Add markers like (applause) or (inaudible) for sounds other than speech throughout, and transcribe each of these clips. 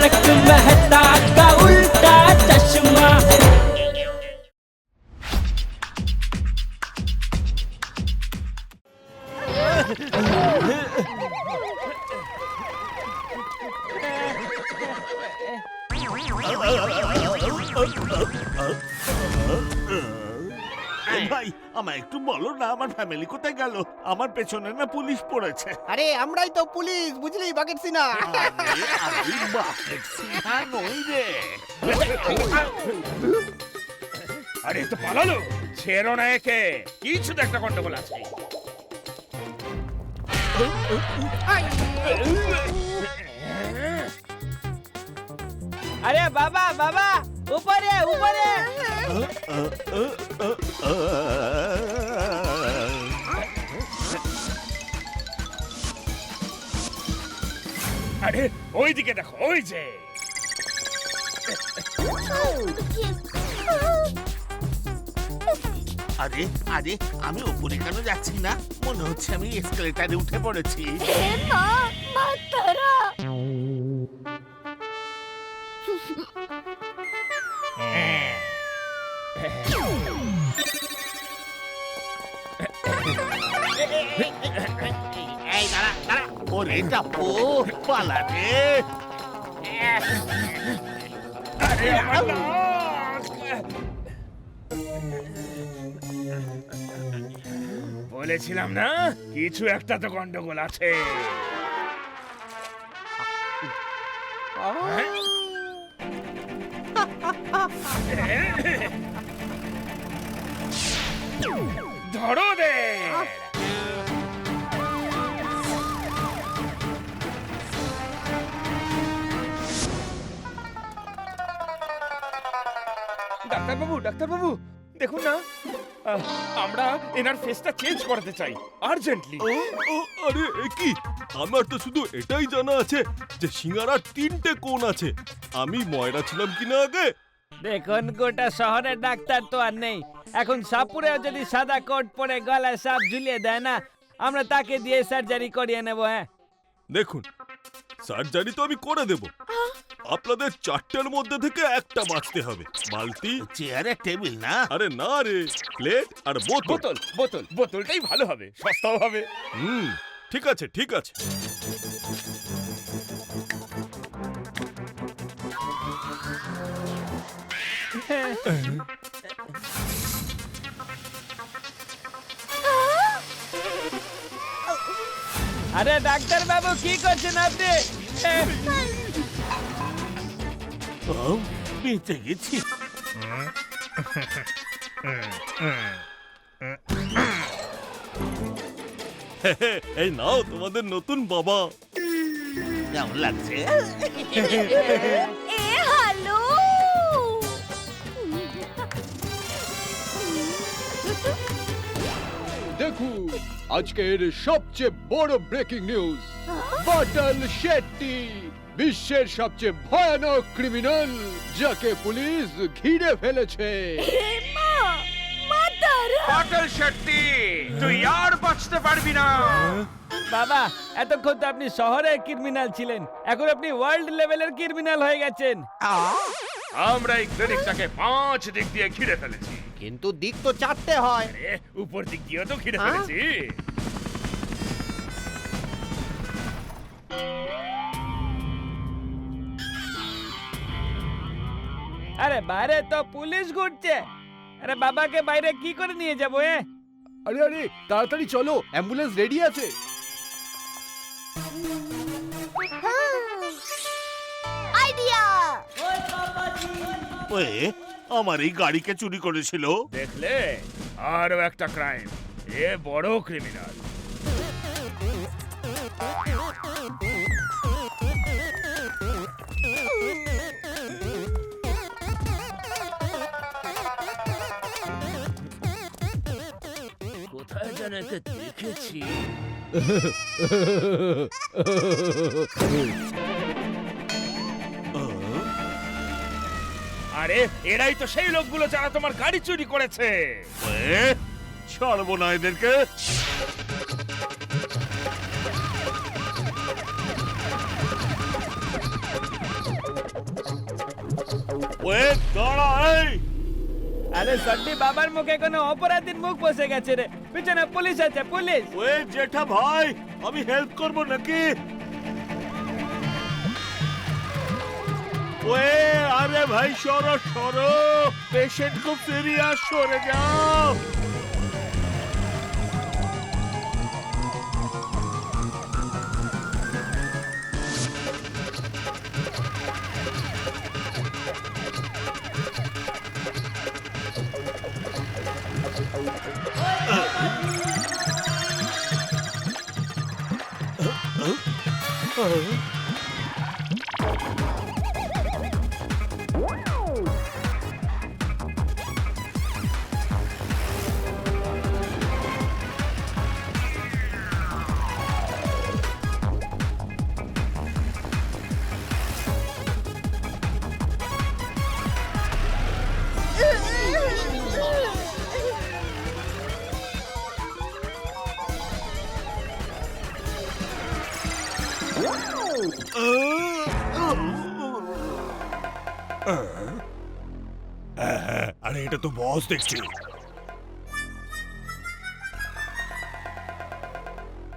तारक मेहता का उल्टा चश्मा Oh, oh, oh, oh, oh, oh, oh. হ্যাঁ। ভাই আমার একটু বলো না আমার ফ্যামিলি কোথায় গেল? আমার পেছনে না পুলিশ পড়েছে। আরে আমরাই তো পুলিশ বুঝলি বাকেট সিনা বাকেট সিনা নই রে। আরে তো পালালো। ছেড়ো না একে। কিছু তো একটা গন্ডগোল আছে। আরে বাবা বাবা উপরে উপরে। হ্যাঁ। ওই দিকে দেখো ওই যে। আরে আরে আমি উপরে কেন যাচ্ছি না? মনে হচ্ছে আমি এসকেলেটারে উঠে পড়েছি। এই দাঁড়া দাঁড়া। ওরে টাপু পালা রে আরে বলেছিলাম না? কিছু একটা তো গন্ডগোল আছে। ধরো দে! ডাক্তারবাবু ডাক্তারবাবু দেখুন না। আহ, আমরা এনার ফেসটা চেঞ্জ করাতে চাই আর্জেন্টলি ও ও আরে এ কি? আমার তো শুধু এটাই জানা আছে যে সিঙ্গারার তিনটে কোণ আছে। আমি ময়রা ছিলাম কিনা আগে? দেখুন গোটা শহরের ডাক্তার তো আর নেই। এখন সাপুরেও যদি সাদা কোট পরে গলায় সাপ ঝুলিয়ে দেয় না আমরা তাকে দিয়ে সার্জারি করিয়ে নেব হ্যাঁ? দেখুন সার্জারি তো আমি করে দেব। আপনাদের চারটের মধ্যে থেকে একটা বাঁচতে হবে। বালতি? চেয়ারে টেবিল না? আরে না রে প্লেট আর বোতল। বোতল বোতল বোতলটাই ভালো হবে সস্তাও হবে। হুম ঠিক আছে ঠিক আছে। আরে ডাক্তার বাবু কি করছেন আপনি? ও, বেঁচে গেছি। এই নাও তোমাদের নতুন বাবা। কেমন লাগছে? (laughs) আজকের সবচেয়ে বড় ব্রেকিং নিউজ বাটল শেট্টি বিশ্বের সবচেয়ে ভয়ানক ক্রিমিনাল যাকে পুলিশ ঘিরে ফেলেছে। পাটল শেট্টি তুই আর বাঁচতে পারবি না। বাবা এতক্ষণ তো আপনি শহরের ক্রিমিনাল ছিলেন। এখন আপনি ওয়ার্ল্ড লেভেলের ক্রিমিনাল হয়ে গেছেন। আমরা এই ক্লিনিকটাকে পাঁচ দিক দিয়ে ঘিরে ফেলেছি। কিন্তু দিক তো চারটে হয়। এ, উপর দিক দিয়েও তো ঘিরে হ্যাঁ? ফেলেছি। আরে বাইরে তো পুলিশ ঘুরছে। আরে বাবাকে বাইরে কি করে নিয়ে যাব এ? আরে আরে তাড়াতাড়ি চলো অ্যাম্বুলেন্স রেডি আছে। আইডিয়া ওয়ে আমার এই গাড়িকে চুরি করেছিল। দেখলে? আরও একটা ক্রাইম এ বড় ক্রিমিনাল কোথায় যেন একে দেখেছি। (laughs) আরে এরাই তো সেই লোকগুলো যারা তোমার গাড়ি চুরি করেছে। ছাড়বো না এদেরকে আরে সড্ডি বাবার মুখে কোনো অপরাধীর মুখ বসে গেছে রে। পিছনে পুলিশ আছে পুলিশ! ওয়ে জেঠা ভাই আমি হেল্প করব নাকি? আরে ভাই সরো সরো পেশেন্ট খুব সিরিয়াস সরে যাও আরে, এটা তো বস দেখছি।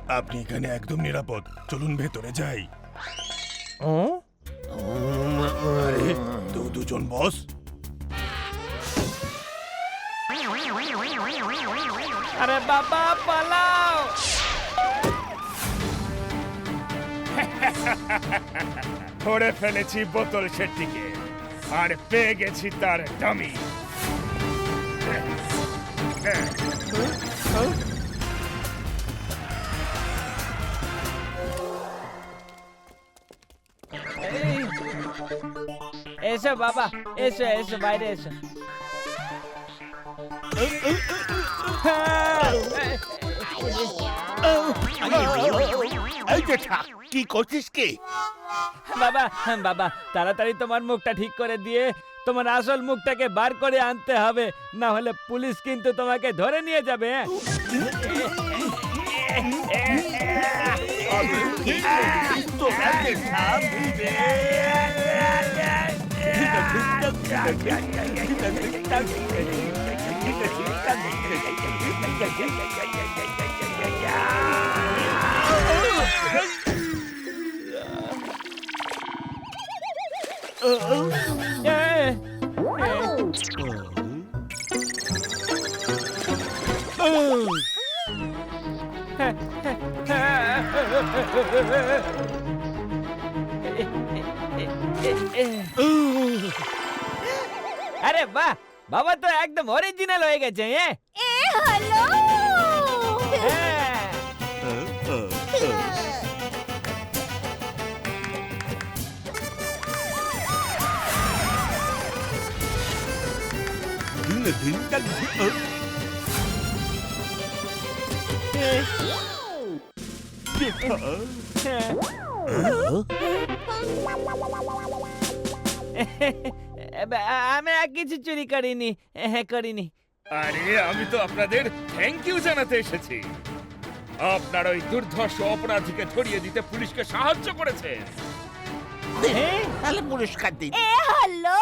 আপনি এখানে একদম নিরাপদ। চলুন ভেতরে যাই। আরে দু দুজন বস আরে বাবা, পালাও! ধরে ফেলেছি বোতল সেটিকে আর পেয়ে গেছি তার ডামি এই, এসো বাবা এসো এসো বাইরে এসো এই জেঠা কি করছিস কি বাবা বাবা তাড়াতাড়ি তোমার মুখটা ঠিক করে দিয়ে তোমার আসল মুখটাকে বার করে আনতে হবে না হলে পুলিশ কিন্তু তোমাকে ধরে নিয়ে যাবে হ্যাঁ? এ, আরে বাহ বাবা তো একদম অরিজিনাল হয়ে গেছে হ্যাঁ? আমি আর কিছু চুরি করিনি হ্যাঁ করিনি। আরে আমি তো আপনাদের থ্যাংক ইউ জানাতে এসেছি। আপনার ওই দুর্ধর্ষ অপরাধীকে ধরিয়ে দিতে পুলিশকে সাহায্য করেছেন হ্যাঁ তাহলে পুরস্কার দিন। হ্যালো!